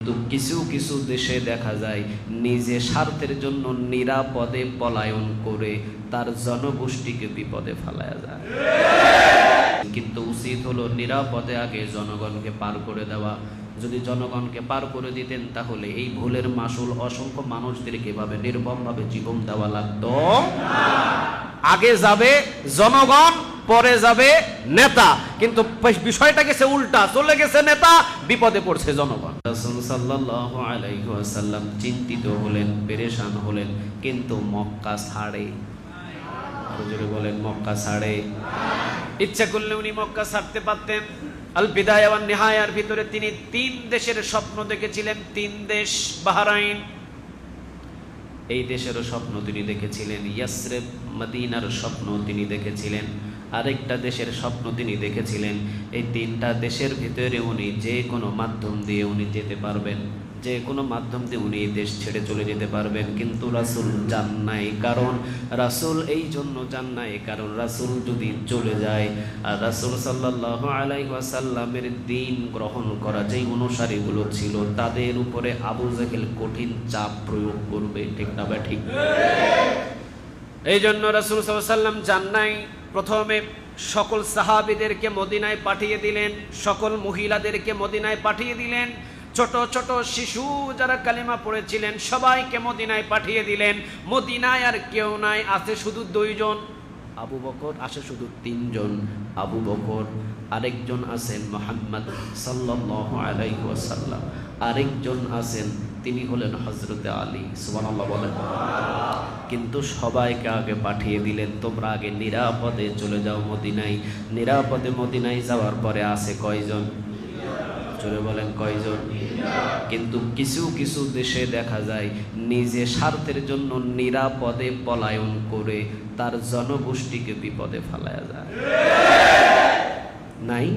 কিন্তু কিছু কিছু দেশে দেখা যায়, নিজে স্বার্থের জন্য নিরাপদে পলায়ন করে তার জনগোষ্ঠীকে বিপদে ফেলায়া যায়। কিন্তু উচিত হলো নিরাপদে আগে জনগণকে পার করে দেওয়া। যদি জনগণকে পার করে দিতেন, তাহলে এই ভুলের মাসুল অসংখ্য মানুষদেরকে এভাবে নির্মমভাবে জীবন দেওয়া লাগতো। আগে যাবে জনগণ পরে যাবে নেতা। কিন্তু বিষয়টা গেছে উল্টা। চলে গেছে নেতা বিপদে পড়ছে জনগণ। সাল্লাল্লাহু চিন্তিত হলেন পেরেশান হলেন কিন্তু মক্কা ছাড়ে। বলেন মক্কা ছাড়ে। ইচ্ছা করলে উনি মক্কা ছাড়তে পারতেন। আল বিদায় ওয়ান নিহায়ার ভিতরে তিনি তিন দেশের স্বপ্ন দেখেছিলেন তিন দেশ বাহরাইন। এই দেশেরও স্বপ্ন তিনি দেখেছিলেন ইয়াসরেব মদিনার স্বপ্ন তিনি দেখেছিলেন। আরেকটা দেশের স্বপ্ন তিনি দেখেছিলেন। এই তিনটা দেশের ভিতরে উনি যে কোনো মাধ্যম দিয়ে উনি যেতে পারবেন। যে কোনো মাধ্যম দিয়ে উনি দেশ ছেড়ে চলে যেতে পারবেন। কিন্তু রাসুল যান নাই। কারণ রাসুল এই জন্য যান নাই। কারণ রাসুল যদি চলে যায়, আর রাসুল সাল্লাহ আলাইসাল্লামের দিন গ্রহণ করা যেই অনুসারীগুলো ছিল, তাদের উপরে আবু জাহেল কঠিন চাপ প্রয়োগ করবে। ঠিক না বা ঠিক? এই জন্য রাসুল সাল্লাম যান নাই। প্রথমে সকল সাহাবিদেরকে মদিনায় পাঠিয়ে দিলেন, সকল মহিলাদেরকে মদিনায় পাঠিয়ে দিলেন, ছোট ছোট শিশু যারা কালিমা পড়েছিলেন সবাইকে মদিনায় পাঠিয়ে দিলেন। মদিনায় আর কেউ নাই, আছে শুধু দুইজন। আবু বকর আসে শুধু তিনজন। আবু বকর, আরেকজন আছেন মোহাম্মদ সাল্লাসাল্লাম আরেকজন আছেন, তিনি হলেন হজরত আলী, সুবহানাল্লাহ বলেন। কিন্তু সবাইকে আগে পাঠিয়ে দিলেন, তোমরা আগে নিরাপদে চলে যাও মদিনায়। নিরাপদে মদিনায় যাওয়ার পরে আছে কয়জন? চলে বলেন কয়জন? কিন্তু কিছু কিছু দেশে দেখা যায়, নিজে স্বার্থের জন্য নিরাপদে পলায়ন করে তার জনগোষ্ঠীকে বিপদে ফেলায়া যায়। নাই?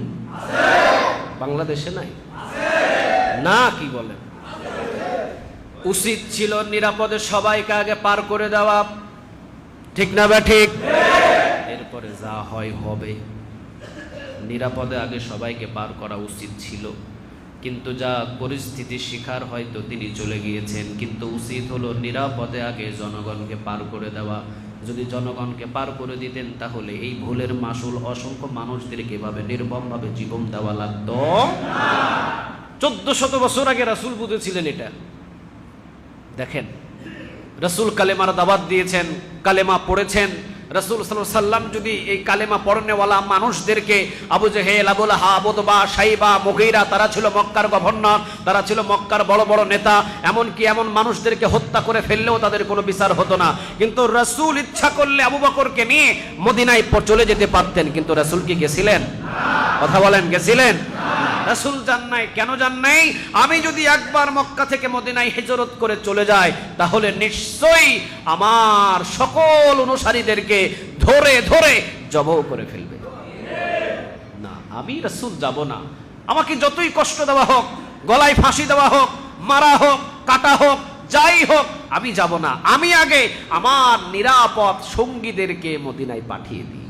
বাংলাদেশে নাই? না, কি বলেন? উচিত ছিল নিরাপদে সবাইকে আগে পার করে দেওয়া। ঠিক না বা ঠিক? এরপরে যা হয় হবে। নিরাপদে আগে সবাইকে পার করা উচিত ছিল। কিন্তু যা পরিস্থিতির শিকার হয়তো তিনি চলে গিয়েছেন। কিন্তু উচিত হলো নিরাপদে আগে জনগণকে পার করে দেওয়া। যদি জনগণকে পার করে দিতেন তাহলে এই ভুলের মাসুল অসংখ্য মানুষদেরকে এভাবে নির্মমভাবে জীবন দেওয়া লাগতো। চোদ্দ শত বছর আগে রাসুল বুঝেছিলেন এটা। দেখেন, রসুল কালেমার দাবাত দিয়েছেন, কালেমা পড়েছেন রসুল সাল্লাম যদি এই কালেমা পড়নেওয়ালা মানুষদেরকে আবু জেহেল আবুল হাবুদবা সাইবা মুগিরা, তারা ছিল মক্কার গভর্নর, তারা ছিল মক্কার বড় বড় নেতা, এমনকি এমন মানুষদেরকে হত্যা করে ফেললেও তাদের কোনো বিচার হতো না। কিন্তু রসুল ইচ্ছা করলে আবু বকরকে নিয়ে মদিনায় চলে যেতে পারতেন, কিন্তু রসুল কি গেছিলেন? কথা বলেন, গেছিলেন? রাসুল যান নাই, কেন যান নাই? আমি যদি একবার মক্কা থেকে মদিনায় হেজরত করে চলে যাই, তাহলে নিশ্চয়ই আমার সকল অনুসারীদেরকে ধরে ধরে জব করে ফেলবে। না, আমি রাসুল যাব না। আমাকে যতই কষ্ট দেওয়া হোক, গলায় ফাঁসি দেওয়া হোক, মারা হোক, কাটা হোক, যাই হোক, আমি যাব না। আমি আগে আমার নিরাপদ সঙ্গীদেরকে মদিনায় পাঠিয়ে দিই।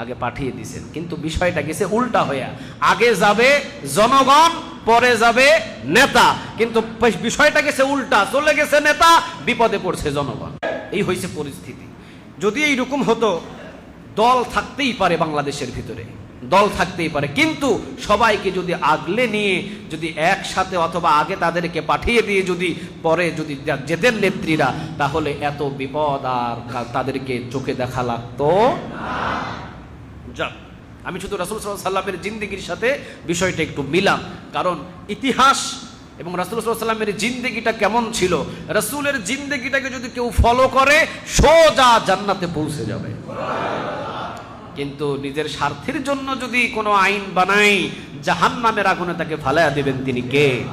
আগে পাঠিয়ে দিছেন। কিন্তু বিষয়টা গেছে উল্টা হইয়া। আগে যাবে জনগণ, পরে যাবে নেতা। কিন্তু বিষয়টা গেছে উল্টা। চলে গেছে নেতা, বিপদে পড়ছে জনগণ। এই হয়েছে পরিস্থিতি। যদি এইরকম হতো, দল থাকতেই পারে বাংলাদেশের ভিতরে। দল থাকতেই পারে। কিন্তু সবাইকে যদি আগলে নিয়ে, যদি একসাথে অথবা আগে তাদেরকে পাঠিয়ে দিয়ে যদি পরে যদি যেতেন নেত্রীরা, তাহলে এত বিপদ আর তাদেরকে চোখে দেখা লাগতো যাক আমি শুধু রাসুল সাল্লামের জিন্দিগির সাথে বিষয়টা একটু মিলাম। কারণ ইতিহাস এবং রাসুল সাল্লামের জিন্দিগিটা কেমন ছিল? রাসুলের জিন্দিগিটাকে যদি কেউ ফলো করে, সোজা জান্নাতে পৌঁছে যাবে। কিন্তু নিজের স্বার্থের জন্য যদি কোনো আইন বানাই জাহান নামের আগুনে তাকে ফালাইয়া দেবেন তিনি কে?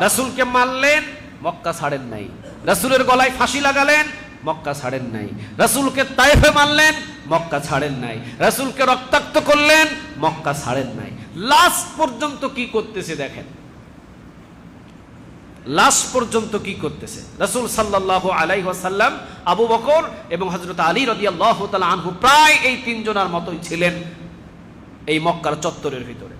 রাসুলকে মারলেন, মক্কা ছাড়েন নাই। রাসুলের গলায় ফাঁসি লাগালেন মক্কা ছাড়েন নাই। রাসুলকে তাইফে মারলেন মক্কা ছাড়েন নাই। রাসুলকে রক্তাক্ত করলেন, মক্কা ছাড়েন নাই। লাস্ট পর্যন্ত কি করতেছে দেখেন? লাস্ট পর্যন্ত কি করতেছে? রাসূল সাল্লাল্লাহু আলাইহি ওয়াসাল্লাম, আবু বকর এবং হযরত আলী রাদিয়াল্লাহু তাআলা আনহু প্রায় এই তিনজনের মতোই ছিলেন এই মক্কার চত্বরের ভিতরে।